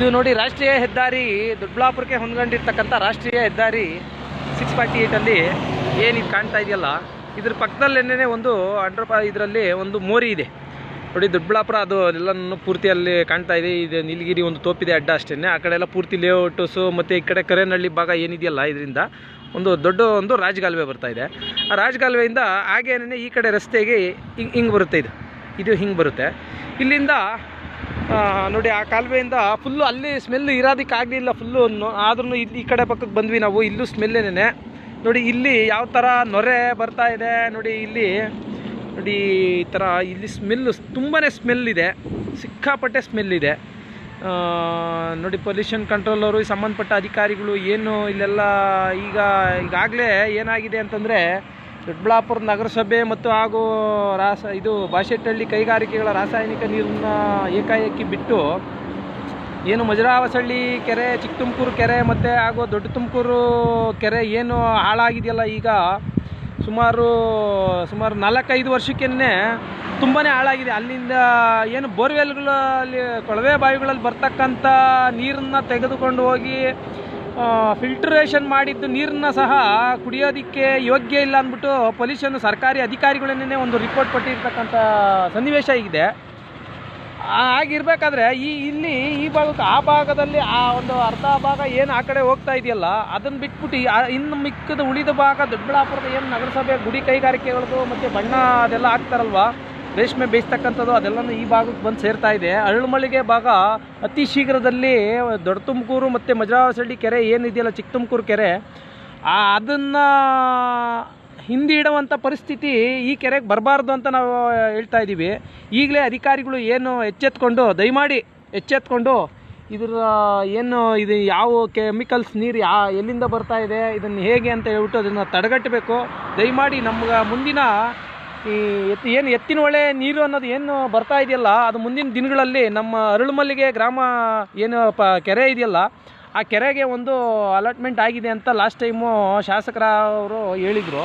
ಇದು ನೋಡಿ ರಾಷ್ಟ್ರೀಯ ಹೆದ್ದಾರಿ ದೊಡ್ಡಬಳ್ಳಾಪುರಕ್ಕೆ ಹೊಂದ್ಕೊಂಡಿರ್ತಕ್ಕಂಥ ರಾಷ್ಟ್ರೀಯ ಹೆದ್ದಾರಿ ಸಿಕ್ಸ್ ಫಾರ್ಟಿ ಏಯ್ಟಲ್ಲಿ ಏನಿದು ಕಾಣ್ತಾ ಇದೆಯಲ್ಲ? ಇದ್ರ ಪಕ್ಕದಲ್ಲೇನೆ ಒಂದು ಅಂಡರ್ ಇದರಲ್ಲಿ ಒಂದು ಮೋರಿ ಇದೆ. ನೋಡಿ ದೊಡ್ಡಬಳ್ಳಾಪುರ ಅದು ಎಲ್ಲನೂ ಪೂರ್ತಿ ಅಲ್ಲಿ ಕಾಣ್ತಾ ಇದೆ. ಇದು ನೀಲಗಿರಿ ಒಂದು ತೋಪಿದೆ ಅಡ್ಡ ಅಷ್ಟೇ ಆ ಕಡೆ ಎಲ್ಲ ಪೂರ್ತಿ ಲೇಔಟ್ಸು ಮತ್ತು ಈ ಕಡೆ ಕರೇನಹಳ್ಳಿ ಭಾಗ ಏನಿದೆಯಲ್ಲ ಇದರಿಂದ ಒಂದು ದೊಡ್ಡ ಒಂದು ರಾಜಗಾಲುವೆ ಬರ್ತಾ ಇದೆ. ಆ ರಾಜಗಾಲುವೆಯಿಂದ ಹಾಗೇನೇ ಈ ಕಡೆ ರಸ್ತೆಗೆ ಹಿಂಗೆ ಹಿಂಗೆ ಬರುತ್ತೆ ಇದು. ಇದು ಹಿಂಗೆ ಬರುತ್ತೆ. ಇಲ್ಲಿಂದ ನೋಡಿ, ಆ ಕಾಲುವೆಯಿಂದ ಫುಲ್ಲು ಅಲ್ಲಿ ಸ್ಮೆಲ್ ಇರೋದಕ್ಕೆ ಆಗಲಿಲ್ಲ ಫುಲ್ಲು ಆದ್ರೂ ಇಲ್ಲಿ ಈ ಕಡೆ ಪಕ್ಕಕ್ಕೆ ಬಂದ್ವಿ ನಾವು, ಇಲ್ಲೂ ಸ್ಮೆಲ್ಲೇನೆ ನೋಡಿ, ಇಲ್ಲಿ ಯಾವ ಥರ ನೊರೆ ಬರ್ತಾ ಇದೆ, ನೋಡಿ, ಇಲ್ಲಿ. ನೋಡಿ, ಈ ಥರ ಇಲ್ಲಿ ಸ್ಮೆಲ್ ತುಂಬಾ ಸ್ಮೆಲ್ ಇದೆ. ಸಿಕ್ಕಾಪಟ್ಟೆ ಸ್ಮೆಲ್ ಇದೆ. ನೋಡಿ ಪೊಲ್ಯೂಷನ್ ಕಂಟ್ರೋಲ್ ಅವರು ಸಂಬಂಧಪಟ್ಟ ಅಧಿಕಾರಿಗಳು ಏನು ಇಲ್ಲೆಲ್ಲ ಈಗ ಈಗಾಗಲೇ ಏನಾಗಿದೆ ಅಂತಂದರೆ ದೊಡ್ಡಬಳ್ಳಾಪುರ ನಗರಸಭೆ ಮತ್ತು ಹಾಗೂ ರಾಸ ಇದು ಬಾಶೆಟ್ಟಹಳ್ಳಿ ಕೈಗಾರಿಕೆಗಳ ರಾಸಾಯನಿಕ ನೀರನ್ನ ಏಕಾಏಕಿ ಬಿಟ್ಟು ಏನು ಮಜರಾವಸಳ್ಳಿ ಕೆರೆ ಚಿಕ್ಕ ತುಮಕೂರು ಕೆರೆ ಮತ್ತು ಹಾಗೂ ದೊಡ್ಡ ತುಮಕೂರು ಕೆರೆ ಏನು ಹಾಳಾಗಿದೆಯಲ್ಲ ಈಗ ಸುಮಾರು ಸುಮಾರು ನಾಲ್ಕೈದು ವರ್ಷಕ್ಕೇ ತುಂಬಾ ಹಾಳಾಗಿದೆ. ಅಲ್ಲಿಂದ ಏನು ಬೋರ್ವೆಲ್ಗಳಲ್ಲಿ ಕೊಳವೆ ಬಾವಿಗಳಲ್ಲಿ ಬರ್ತಕ್ಕಂಥ ನೀರನ್ನು ತೆಗೆದುಕೊಂಡು ಹೋಗಿ ಫಿಲ್ಟ್ರೇಷನ್ ಮಾಡಿದ್ದು ನೀರನ್ನ ಸಹ ಕುಡಿಯೋದಕ್ಕೆ ಯೋಗ್ಯ ಇಲ್ಲ ಅಂದ್ಬಿಟ್ಟು ಪೊಲೀಷನ್ ಸರ್ಕಾರಿ ಅಧಿಕಾರಿಗಳನ್ನೇ ಒಂದು ರಿಪೋರ್ಟ್ ಕೊಟ್ಟಿರ್ತಕ್ಕಂಥ ಸನ್ನಿವೇಶ ಇದೆ ಆಗಿರ್ಬೇಕಾದ್ರೆ ಈ, ಇಲ್ಲಿ ಈ ಭಾಗಕ್ಕೆ ಆ ಭಾಗದಲ್ಲಿ ಆ ಒಂದು ಅರ್ಧ ಭಾಗ ಏನು ಆ ಕಡೆ ಹೋಗ್ತಾ ಇದೆಯಲ್ಲ ಅದನ್ನು ಬಿಟ್ಬಿಟ್ಟು ಇನ್ನು ಮಿಕ್ಕದ ಉಳಿದ ಭಾಗ ದೊಡ್ಡಬಳ್ಳಾಪುರದ ಏನು ನಗರಸಭೆ ಗುಡಿ ಕೈಗಾರಿಕೆಗಳದ್ದು ಮತ್ತು ಬಣ್ಣ ಅದೆಲ್ಲ ಹಾಕ್ತಾರಲ್ವ ರೇಷ್ಮೆ ಬೇಯಿಸ್ತಕ್ಕಂಥದ್ದು ಅದೆಲ್ಲನೂ ಈ ಭಾಗಕ್ಕೆ ಬಂದು ಸೇರ್ತಾ ಇದೆ. ಅರಳುಮಳಿಗೆ ಭಾಗ ಅತಿ ಶೀಘ್ರದಲ್ಲಿ ದೊಡ್ಡ ತುಮಕೂರು ಮತ್ತು ಮಜರಾಸಳ್ಳಿ ಕೆರೆ ಏನಿದೆಯಲ್ಲ ಚಿಕ್ಕ ತುಮಕೂರು ಕೆರೆ ಅದನ್ನು ಹಿಂದಿಡುವಂಥ ಪರಿಸ್ಥಿತಿ ಈ ಕೆರೆಗೆ ಬರಬಾರ್ದು ಅಂತ ನಾವು ಹೇಳ್ತಾ ಇದ್ದೀವಿ. ಈಗಲೇ ಅಧಿಕಾರಿಗಳು ಏನು ಎಚ್ಚೆತ್ಕೊಂಡು, ದಯಮಾಡಿ ಎಚ್ಚೆತ್ಕೊಂಡು ಇದರ, ಏನು ಇದು ಯಾವ ಕೆಮಿಕಲ್ಸ್ ನೀರು ಯಾ, ಎಲ್ಲಿಂದ ಬರ್ತಾ ಇದೆ, ಇದನ್ನು ಹೇಗೆ ಅಂತ ಹೇಳ್ಬಿಟ್ಟು ಅದನ್ನು ತಡೆಗಟ್ಟಬೇಕು. ದಯಮಾಡಿ ನಮ್ಗೆ ಮುಂದಿನ ಈ ಎತ್ತಿ ಏನು ಎತ್ತಿನ ಹೊಳೆ ನೀರು ಅನ್ನೋದು ಏನು ಬರ್ತಾ ಇದೆಯಲ್ಲ, ಅದು ಮುಂದಿನ ದಿನಗಳಲ್ಲಿ ನಮ್ಮ ಅರಳುಮಲ್ಲಿಗೆ ಗ್ರಾಮ ಏನು ಪ ಕೆರೆ ಇದೆಯಲ್ಲ, ಆ ಕೆರೆಗೆ ಒಂದು ಅಲಾಟ್ಮೆಂಟ್ ಆಗಿದೆ ಅಂತ ಲಾಸ್ಟ್ ಟೈಮು ಶಾಸಕರವರು ಹೇಳಿದರು.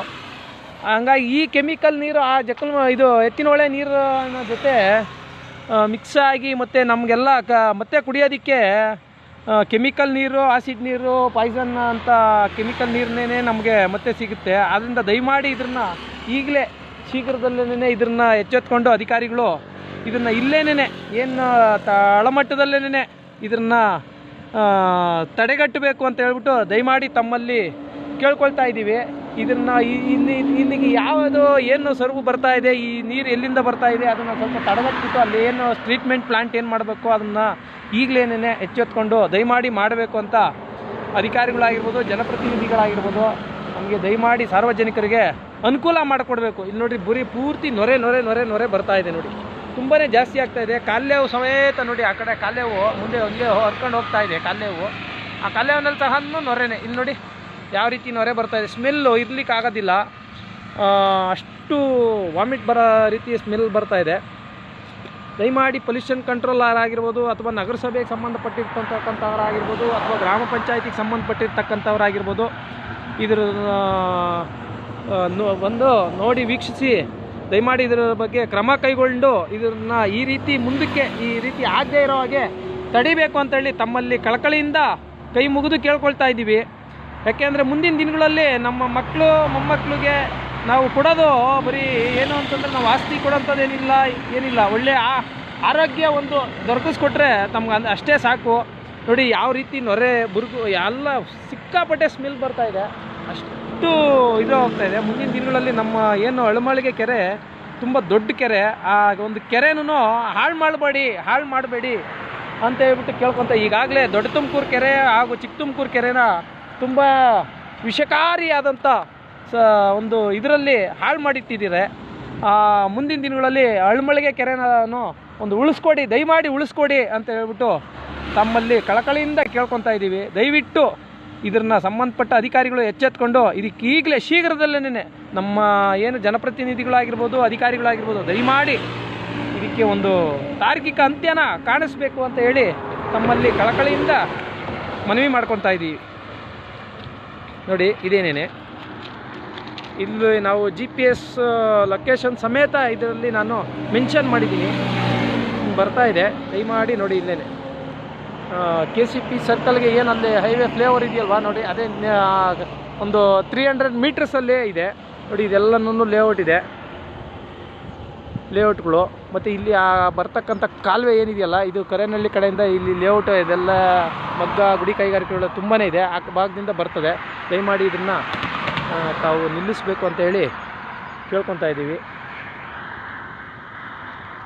ಹಂಗಾಗಿ ಈ ಕೆಮಿಕಲ್ ನೀರು, ಆ ಜಕ್ಕಲ್ ಇದು ಎತ್ತಿನ ಹೊಳೆ ನೀರು ಅನ್ನೋ ಜೊತೆ ಮಿಕ್ಸ್ ಆಗಿ ಮತ್ತು ನಮಗೆಲ್ಲ ಕ ಮತ್ತೆ ಕುಡಿಯೋದಕ್ಕೆ ಕೆಮಿಕಲ್ ನೀರು ಆಸಿಡ್ ನೀರು ಪಾಯ್ಸನ್ ಅಂತ ಕೆಮಿಕಲ್ ನೀರನ್ನೇ ನಮಗೆ ಮತ್ತೆ ಸಿಗುತ್ತೆ. ಆದ್ದರಿಂದ ದಯಮಾಡಿ ಇದನ್ನು ಈಗಲೇ ಶೀಘ್ರದಲ್ಲೇ ಇದನ್ನ ಎಚ್ಚೆತ್ಕೊಂಡು ಅಧಿಕಾರಿಗಳು ಇದನ್ನು ಇಲ್ಲೇನೇ ಏನು ತಳಮಟ್ಟದಲ್ಲೇನೆ ಇದನ್ನು ತಡೆಗಟ್ಟಬೇಕು ಅಂತ ಹೇಳ್ಬಿಟ್ಟು ದಯಮಾಡಿ ತಮ್ಮಲ್ಲಿ ಕೇಳ್ಕೊಳ್ತಾ ಇದ್ದೀವಿ. ಇದನ್ನು ಇಲ್ಲಿ, ಇಲ್ಲಿಗೆ ಯಾವುದು ಏನು ಸರ್ವು ಬರ್ತಾ ಇದೆ, ಈ ನೀರು ಎಲ್ಲಿಂದ ಬರ್ತಾ ಇದೆ ಅದನ್ನು ಸ್ವಲ್ಪ ತಡೆಗಟ್ಬಿಟ್ಟು ಅಲ್ಲಿ ಏನು ಟ್ರೀಟ್ಮೆಂಟ್ ಪ್ಲಾಂಟ್ ಏನು ಮಾಡಬೇಕು ಅದನ್ನು ಈಗಲೇನೇ ಎಚ್ಚೆತ್ಕೊಂಡು ದಯಮಾಡಿ ಮಾಡಬೇಕು ಅಂತ ಅಧಿಕಾರಿಗಳಾಗಿರ್ಬೋದು, ಜನಪ್ರತಿನಿಧಿಗಳಾಗಿರ್ಬೋದು. ನಮಗೆ ದಯಮಾಡಿ ಸಾರ್ವಜನಿಕರಿಗೆ ಅನುಕೂಲ ಮಾಡಿಕೊಡ್ಬೇಕು. ಇಲ್ಲಿ ನೋಡಿ ಬುರಿ ಪೂರ್ತಿ ನೊರೆ ನೊರೆ ನೊರೆ ನೊರೆ ಬರ್ತಾ ಇದೆ ನೋಡಿ. ತುಂಬಾ ಜಾಸ್ತಿ ಆಗ್ತಾ ಇದೆ. ಕಾಲೇವು ಸಮೇತ ನೋಡಿ ಆ ಕಡೆ ಕಾಲೇವು ಮುಂದೆ ಒಂದೇ ಹರ್ಕೊಂಡು ಹೋಗ್ತಾ ಇದೆ ಕಾಲೇವು ಆ ಕಾಲ್ಯವನಲ್ಲಿ ಸಹ ನೊರೆನೆ. ಇಲ್ಲಿ ನೋಡಿ ಯಾವ ರೀತಿ ನೊರೆ ಬರ್ತಾ ಇದೆ. ಸ್ಮೆಲ್ಲು ಇರ್ಲಿಕ್ಕೆ ಆಗೋದಿಲ್ಲ. ಅಷ್ಟು ವಾಮಿಟ್ ಬರೋ ರೀತಿ ಸ್ಮೆಲ್ ಬರ್ತಾ ಇದೆ. ದಯಮಾಡಿ ಪೊಲ್ಯೂಷನ್ ಕಂಟ್ರೋಲರ್ ಆಗಿರ್ಬೋದು ಅಥವಾ ನಗರಸಭೆಗೆ ಸಂಬಂಧಪಟ್ಟಿರ್ತಕ್ಕಂಥವ್ರಾಗಿರ್ಬೋದು ಅಥವಾ ಗ್ರಾಮ ಪಂಚಾಯತಿಗೆ ಸಂಬಂಧಪಟ್ಟಿರ್ತಕ್ಕಂಥವ್ರಾಗಿರ್ಬೋದು. ಇದ್ರ ಒಂದು ನೋಡಿ ವೀಕ್ಷಿಸಿ. ದಯಮಾಡಿ ಇದರ ಬಗ್ಗೆ ಕ್ರಮ ಕೈಗೊಂಡು ಇದನ್ನ ಈ ರೀತಿ ಮುಂದಕ್ಕೆ, ಈ ರೀತಿ ಆಗದೆ ಇರೋ ಹಾಗೆ ತಡಿಬೇಕು ಅಂತೇಳಿ ತಮ್ಮಲ್ಲಿ ಕಳಕಳಿಯಿಂದ ಕೈ ಮುಗಿದು ಕೇಳ್ಕೊಳ್ತಾ ಇದ್ದೀವಿ. ಯಾಕೆಂದರೆ ಮುಂದಿನ ದಿನಗಳಲ್ಲಿ ನಮ್ಮ ಮಕ್ಕಳು, ಮೊಮ್ಮಕ್ಕಳಿಗೆ ನಾವು ಕೊಡೋದು ಬರೀ ಏನು ಅಂತಂದ್ರೆ ನಾವು ಆಸ್ತಿ ಕೊಡೋಂಥದ್ದೇನಿಲ್ಲ, ಏನಿಲ್ಲ. ಒಳ್ಳೆ ಆ- ಆರೋಗ್ಯ ಒಂದು ದೊರಕಿಸ್ಕೊಟ್ರೆ ತಮ್ಗೆ ಅಷ್ಟೇ ಸಾಕು. ನೋಡಿ, ಯಾವ ರೀತಿ ನೊರೆ ಬುರುಕು ಎಲ್ಲ ಸಿಕ್ಕಾಪಟ್ಟೆ ಸ್ಮೆಲ್ ಬರ್ತಾ ಇದೆ. ಅಷ್ಟು ಇದು ಹೋಗ್ತಾ ಇದೆ. ಮುಂದಿನ ದಿನಗಳಲ್ಲಿ ನಮ್ಮ ಏನು ಅಳಮಳಿಗೆ ಕೆರೆ, ತುಂಬ ದೊಡ್ಡ ಕೆರೆ, ಆ ಒಂದು ಕೆರೆನೂ ಹಾಳು ಮಾಡಬೇಡಿ ಹಾಳು ಮಾಡಬೇಡಿ ಅಂತ ಹೇಳ್ಬಿಟ್ಟು ಕೇಳ್ಕೊತ ಈಗಾಗಲೇ ದೊಡ್ಡ ತುಮಕೂರು ಕೆರೆ ಹಾಗೂ ಚಿಕ್ಕ ತುಮಕೂರು ಕೆರೆನ ತುಂಬ ವಿಷಕಾರಿಯಾದಂಥ ಸ ಒಂದು ಇದರಲ್ಲಿ ಹಾಳು ಮಾಡಿಟ್ಟಿದ್ದೀರೆ. ಮುಂದಿನ ದಿನಗಳಲ್ಲಿ ಅಳ್ಮಳಿಗೆ ಕೆರೆನೂ ಒಂದು ಉಳಿಸ್ಕೊಡಿ, ದಯಮಾಡಿ ಉಳಿಸ್ಕೊಡಿ ಅಂತ ಹೇಳ್ಬಿಟ್ಟು ತಮ್ಮಲ್ಲಿ ಕಳಕಳಿಯಿಂದ ಕೇಳ್ಕೊತಾ ಇದ್ದೀವಿ. ದಯವಿಟ್ಟು ಇದನ್ನು ಸಂಬಂಧಪಟ್ಟ ಅಧಿಕಾರಿಗಳು ಎಚ್ಚೆತ್ಕೊಂಡು ಇದಕ್ಕೆ ಈಗಲೇ ಶೀಘ್ರದಲ್ಲೇ ನಮ್ಮ ಏನು ಜನಪ್ರತಿನಿಧಿಗಳಾಗಿರ್ಬೋದು, ಅಧಿಕಾರಿಗಳಾಗಿರ್ಬೋದು, ದಯಮಾಡಿ ಇದಕ್ಕೆ ಒಂದು ತಾರ್ಕಿಕ ಅಂತ್ಯನ ಕಾಣಿಸ್ಬೇಕು ಅಂತ ಹೇಳಿ ತಮ್ಮಲ್ಲಿ ಕಳಕಳಿಯಿಂದ ಮನವಿ ಮಾಡ್ಕೊತಾ ಇದ್ದೀವಿ. ನೋಡಿ ಇದೇನೇನೆ ಇಲ್ಲಿ ನಾವು ಜಿ ಪಿ ಎಸ್ ಲೊಕೇಶನ್ ಸಮೇತ ಇದರಲ್ಲಿ ನಾನು ಮೆನ್ಷನ್ ಮಾಡಿದ್ದೀನಿ. ಬರ್ತಾ ಇದೆ. ದಯಮಾಡಿ ನೋಡಿ ಇಲ್ಲೇನೆ. ಕೆ ಸಿ ಪಿ ಸರ್ಕಲ್ಗೆ ಏನು ಅಲ್ಲಿ ಹೈವೇ ಫ್ಲೇವರ್ ಇದೆಯಲ್ವಾ ನೋಡಿ, ಅದೇ ಒಂದು ತ್ರೀ ಹಂಡ್ರೆಡ್ ಮೀಟರ್ಸಲ್ಲೇ ಇದೆ. ನೋಡಿ, ಇದೆಲ್ಲನೂ ಲೇಔಟ್ ಇದೆ. ಲೇಔಟ್ಗಳು ಮತ್ತು ಇಲ್ಲಿ, ಆ, ಬರ್ತಕ್ಕಂಥ ಕಾಲುವೆ ಏನಿದೆಯಲ್ಲ, ಇದು ಕರೇನಹಳ್ಳಿ ಕಡೆಯಿಂದ ಇಲ್ಲಿ ಲೇಔಟ್ ಇದೆಲ್ಲ ಮಗ್ಗ, ಗುಡಿ ಕೈಗಾರಿಕೆಗಳು ತುಂಬಾ ಇದೆ. ಆ ಭಾಗದಿಂದ ಬರ್ತದೆ. ದಯಮಾಡಿ ಇದನ್ನು ತಾವು ನಿಲ್ಲಿಸಬೇಕು ಅಂತ ಹೇಳಿ ಕೇಳ್ಕೊತಾ ಇದ್ದೀವಿ.